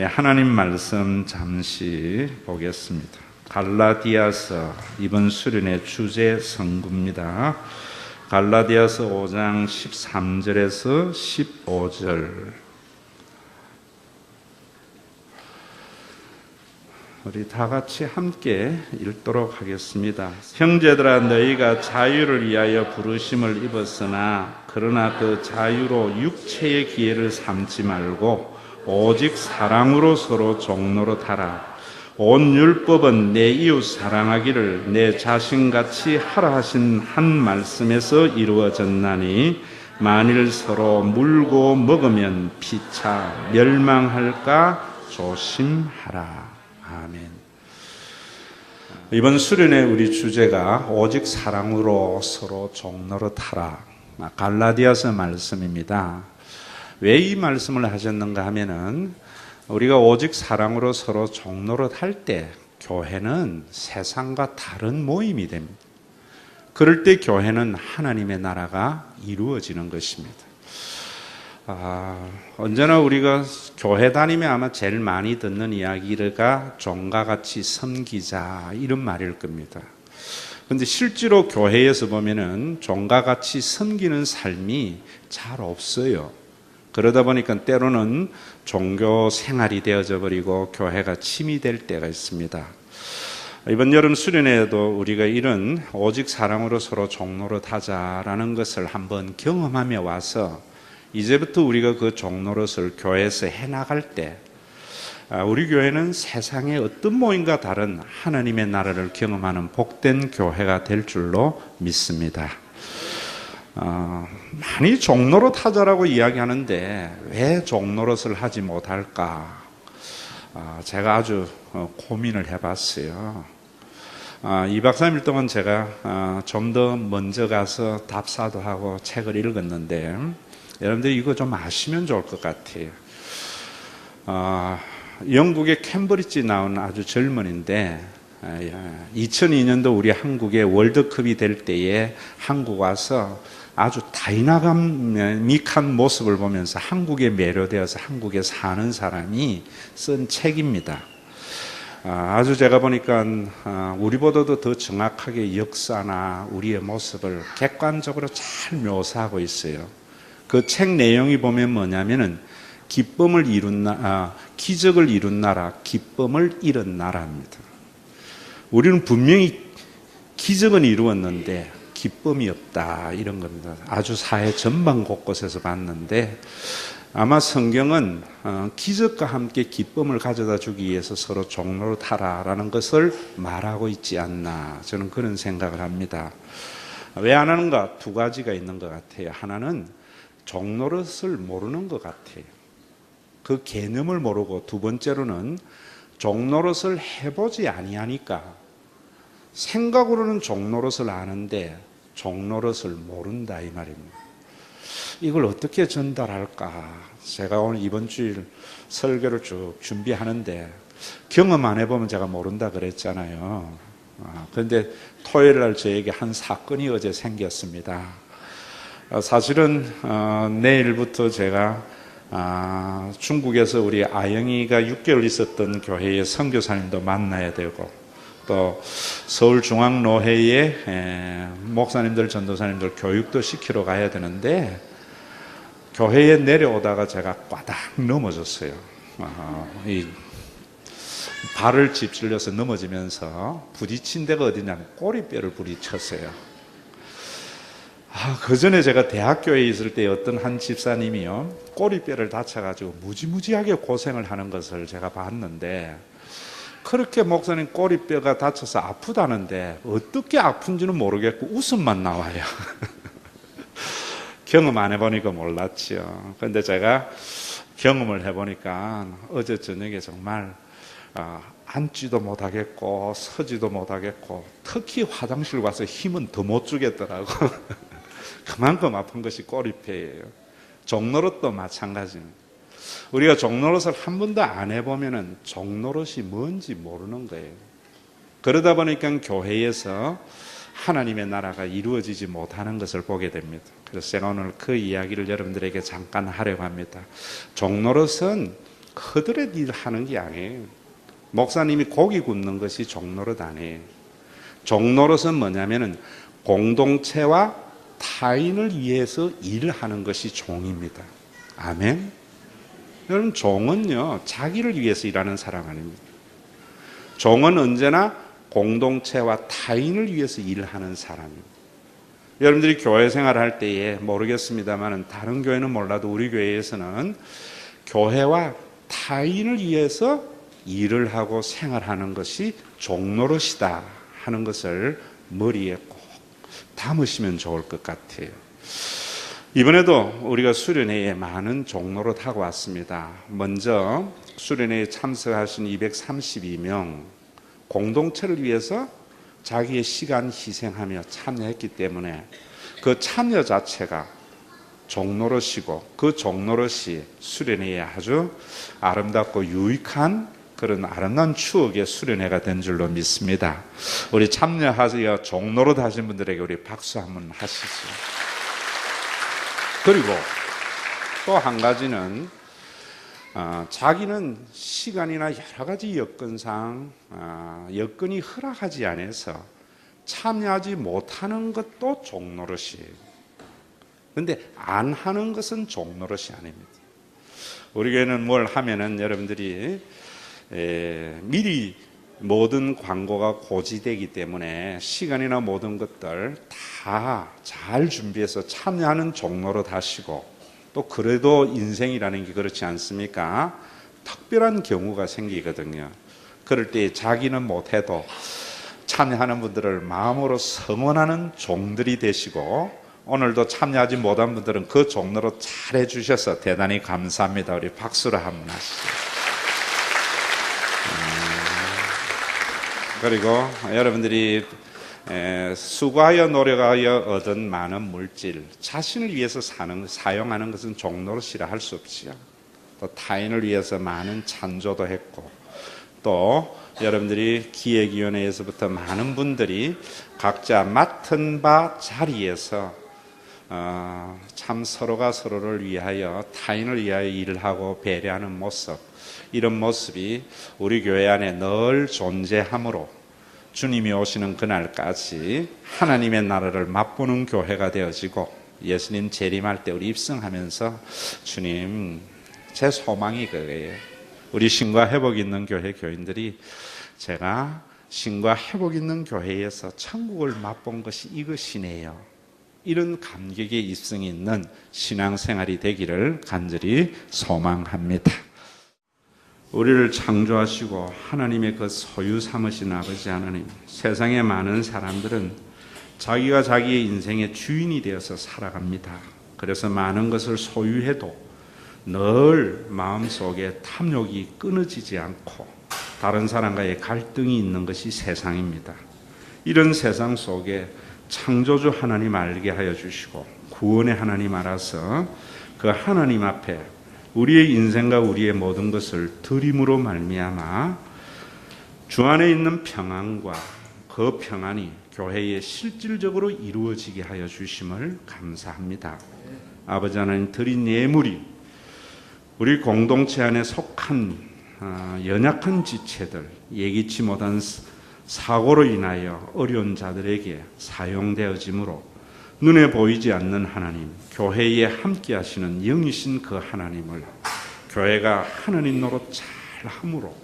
우리 하나님 말씀 잠시 보겠습니다. 갈라디아서 이번 수련의 주제 성구입니다. 갈라디아서 5장 13절에서 15절. 우리 다 같이 함께 읽도록 하겠습니다. 형제들아 너희가 자유를 위하여 부르심을 입었으나 그러나 그 자유로 육체의 기회를 삼지 말고 오직 사랑으로 서로 타라. 온 율법은 내 이웃 사랑하기를 내 자신같이 하라 하신 한 말씀에서 이루어졌나니 만일 서로 물고 먹으면 피차 멸망할까 조심하라. 아멘. 이번 수련의 우리 주제가 오직 사랑으로 서로 종로로 타라. 갈라디아서 말씀입니다. 왜 이 말씀을 하셨는가 하면은 우리가 오직 사랑으로 서로 종로로 탈때 교회는 세상과 다른 모임이 됩니다. 그럴 때 교회는 하나님의 나라가 이루어지는 것입니다. 아, 언제나 우리가 교회 다니면 아마 제일 많이 듣는 이야기가 종과 같이 섬기자 이런 말일 겁니다. 근데 실제로 교회에서 보면은 종과 같이 섬기는 삶이 잘 없어요. 그러다 보니까 때로는 종교 생활이 되어져 버리고 교회가 침이 될 때가 있습니다. 이번 여름 수련회에도 우리가 이런 오직 사랑으로 서로 종로로 타자라는 것을 한번 경험하며 와서 이제부터 우리가 그 종로릇을 교회에서 해나갈 때 우리 교회는 세상의 어떤 모임과 다른 하나님의 나라를 경험하는 복된 교회가 될 줄로 믿습니다. 어, 많이 종로로 타자라고 이야기하는데 왜 종로릇을 하지 못할까? 어, 제가 아주 어, 고민을 해봤어요. 어, 2박 3일 동안 제가 어, 좀더 먼저 가서 답사도 하고 책을 읽었는데 여러분들 이거 좀 아시면 좋을 것 같아요. 어, 영국의 캠브리지 나온 아주 젊은인데 2002년도 우리 한국의 월드컵이 될 때에 한국 와서 아주 다이나믹한 모습을 보면서 한국에 매료되어서 한국에 사는 사람이 쓴 책입니다. 아주 제가 보니까 우리보다도 더 정확하게 역사나 우리의 모습을 객관적으로 잘 묘사하고 있어요. 그 책 내용이 보면 뭐냐면은 기쁨을 이룬 나, 아, 기적을 이룬 나라, 기쁨을 잃은 나라입니다. 우리는 분명히 기적은 이루었는데 기쁨이 없다 이런 겁니다. 아주 사회 전반 곳곳에서 봤는데 아마 성경은 어, 기적과 함께 기쁨을 가져다 주기 위해서 서로 종로로 타라라는 것을 말하고 있지 않나 저는 그런 생각을 합니다. 왜 안 하는가? 두 가지가 있는 것 같아요. 하나는 종로릇을 모르는 것 같아요. 그 개념을 모르고 두 번째로는 종로릇을 해보지 아니하니까 생각으로는 종로릇을 아는데 종로릇을 모른다 이 말입니다. 이걸 어떻게 전달할까? 제가 오늘 이번 주일 설교를 쭉 준비하는데 경험 안 해보면 제가 모른다 그랬잖아요. 아, 그런데 토요일 날 저에게 한 사건이 어제 생겼습니다. 아, 사실은 어, 내일부터 제가 아, 중국에서 우리 아영이가 6개월 있었던 교회의 선교사님도 만나야 되고 또 서울중앙노회의 목사님들, 전도사님들 교육도 시키러 가야 되는데 교회에 내려오다가 제가 꽈닥 넘어졌어요. 어, 이 발을 짚질려서 넘어지면서 부딪힌 데가 어디냐면 꼬리뼈를 부딪혔어요. 아, 그 전에 제가 대학교에 있을 때 어떤 한 집사님이요, 꼬리뼈를 다쳐가지고 무지무지하게 고생을 하는 것을 제가 봤는데, 그렇게 목사님 꼬리뼈가 다쳐서 아프다는데, 어떻게 아픈지는 모르겠고 웃음만 나와요. 경험 안 해보니까 몰랐지요. 근데 제가 경험을 해보니까 어제 저녁에 정말 아, 앉지도 못하겠고 서지도 못하겠고 특히 화장실 가서 힘은 더 못 주겠더라고. 그만큼 아픈 것이 꼬리뼈예요. 종로릇도 마찬가지입니다. 우리가 종로릇을 한 번도 안 해보면은 종로릇이 뭔지 모르는 거예요. 그러다 보니까 교회에서 하나님의 나라가 이루어지지 못하는 것을 보게 됩니다. 그래서 제가 오늘 그 이야기를 여러분들에게 잠깐 하려고 합니다. 종로릇은 그들의 일 하는 게 아니에요. 목사님이 고기 굽는 것이 종노릇 아니에요. 종노릇은 뭐냐면은 공동체와 타인을 위해서 일하는 것이 종입니다. 아멘. 여러분 종은요 자기를 위해서 일하는 사람 아닙니다. 종은 언제나 공동체와 타인을 위해서 일하는 사람입니다. 여러분들이 교회 생활할 때에 모르겠습니다만 다른 교회는 몰라도 우리 교회에서는 교회와 타인을 위해서 일을 하고 생활하는 것이 종노릇이다 하는 것을 머리에 꼭 담으시면 좋을 것 같아요. 이번에도 우리가 수련회에 많은 종로를 하고 왔습니다. 먼저 수련회에 참석하신 232명 공동체를 위해서 자기의 시간 희생하며 참여했기 때문에 그 참여 자체가 종로릇이고 그 종로릇이 수련회에 아주 아름답고 유익한 그런 아름다운 추억의 수련회가 된 줄로 믿습니다. 우리 참여하여 종로릇 하신 분들에게 우리 박수 한번 하시죠. 그리고 또 한 가지는 어, 자기는 시간이나 여러 가지 여건상 어, 여건이 허락하지 않아서 참여하지 못하는 것도 종노릇이에요. 근데 안 하는 것은 종노릇이 아닙니다. 우리 교회는 뭘 하면은 여러분들이 에, 미리 모든 광고가 고지되기 때문에 시간이나 모든 것들 다 잘 준비해서 참여하는 종로로 다시고 또 그래도 인생이라는 게 그렇지 않습니까? 특별한 경우가 생기거든요. 그럴 때 자기는 못해도 참여하는 분들을 마음으로 성원하는 종들이 되시고 오늘도 참여하지 못한 분들은 그 종로로 잘 해 주셔서 대단히 감사합니다. 우리 박수로 한번 하시죠. 그리고 여러분들이 에, 수고하여 노력하여 얻은 많은 물질, 자신을 위해서 사는, 사용하는 것은 종로릇이라 할수 없지요. 또 타인을 위해서 많은 찬조도 했고, 또 여러분들이 기획위원회에서부터 많은 분들이 각자 맡은 바 자리에서 어, 참 서로가 서로를 위하여 타인을 위하여 일을 하고 배려하는 모습, 이런 모습이 우리 교회 안에 늘 존재하므로 주님이 오시는 그날까지 하나님의 나라를 맛보는 교회가 되어지고 예수님 재림할 때 우리 입성하면서 주님 제 소망이 그거예요. 우리 신과 회복 있는 교회 교인들이 제가 신과 회복 있는 교회에서 천국을 맛본 것이 이것이네요. 이런 감격의 입성이 있는 신앙생활이 되기를 간절히 소망합니다. 우리를 창조하시고 하나님의 그 소유 삼으신 아버지 하나님, 세상의 많은 사람들은 자기가 자기의 인생의 주인이 되어서 살아갑니다. 그래서 많은 것을 소유해도 늘 마음속에 탐욕이 끊어지지 않고 다른 사람과의 갈등이 있는 것이 세상입니다. 이런 세상 속에 창조주 하나님 알게 하여 주시고 구원의 하나님 알아서 그 하나님 앞에 우리의 인생과 우리의 모든 것을 드림으로 말미암아 주 안에 있는 평안과 그 평안이 교회에 실질적으로 이루어지게 하여 주심을 감사합니다. 아버지 하나님 드린 예물이 우리 공동체 안에 속한 아, 연약한 지체들, 예기치 못한 사고로 인하여 어려운 자들에게 사용되어지므로 눈에 보이지 않는 하나님, 교회에 함께 하시는 영이신 그 하나님을 교회가 하나님 노릇 잘 함으로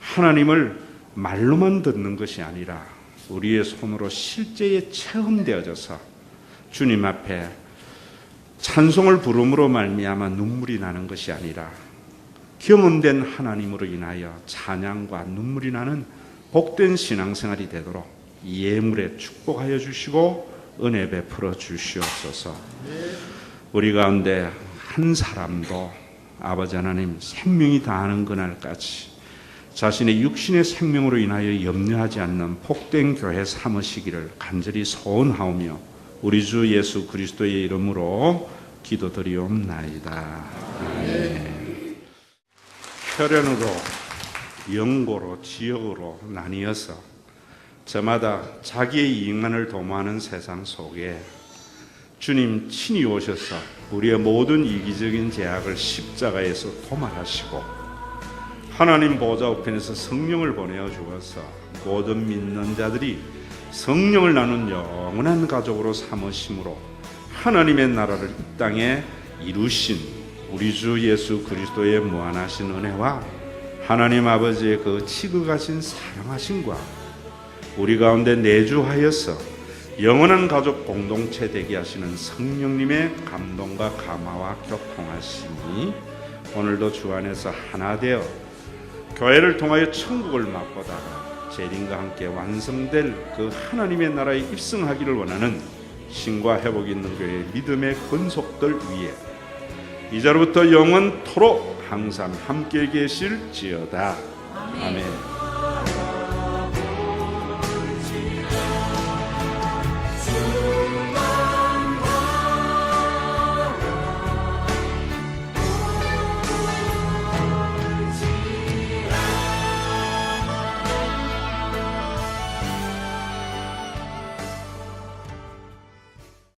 하나님을 말로만 듣는 것이 아니라 우리의 손으로 실제에 체험되어져서 주님 앞에 찬송을 부름으로 말미암아 눈물이 나는 것이 아니라 경험된 하나님으로 인하여 찬양과 눈물이 나는 복된 신앙생활이 되도록 예물에 축복하여 주시고 은혜 베풀어 주시옵소서. 우리 가운데 한 사람도 아버지 하나님 생명이 다하는 그날까지 자신의 육신의 생명으로 인하여 염려하지 않는 복된 교회 삼으시기를 간절히 소원하오며 우리 주 예수 그리스도의 이름으로 기도드리옵나이다. 혈연으로 영고로 지역으로 나뉘어서 저마다 자기의 이익만을 도모하는 세상 속에 주님 친히 오셔서 우리의 모든 이기적인 제약을 십자가에서 도말하시고 하나님 보좌 우편에서 성령을 보내어 주어서 모든 믿는 자들이 성령을 나눈 영원한 가족으로 삼으심으로 하나님의 나라를 이 땅에 이루신 우리 주 예수 그리스도의 무한하신 은혜와 하나님 아버지의 그 지극하신 사랑하심과 우리 가운데 내주하여서 영원한 가족 공동체 되게 하시는 성령님의 감동과 감화와 교통하심이 오늘도 주 안에서 하나 되어 교회를 통하여 천국을 맛보다가 재림과 함께 완성될 그 하나님의 나라에 입성하기를 원하는 신과 회복 있는 교회의 믿음의 근속들 위에 이제로부터 영원토록 항상 함께 계실지어다. 아멘.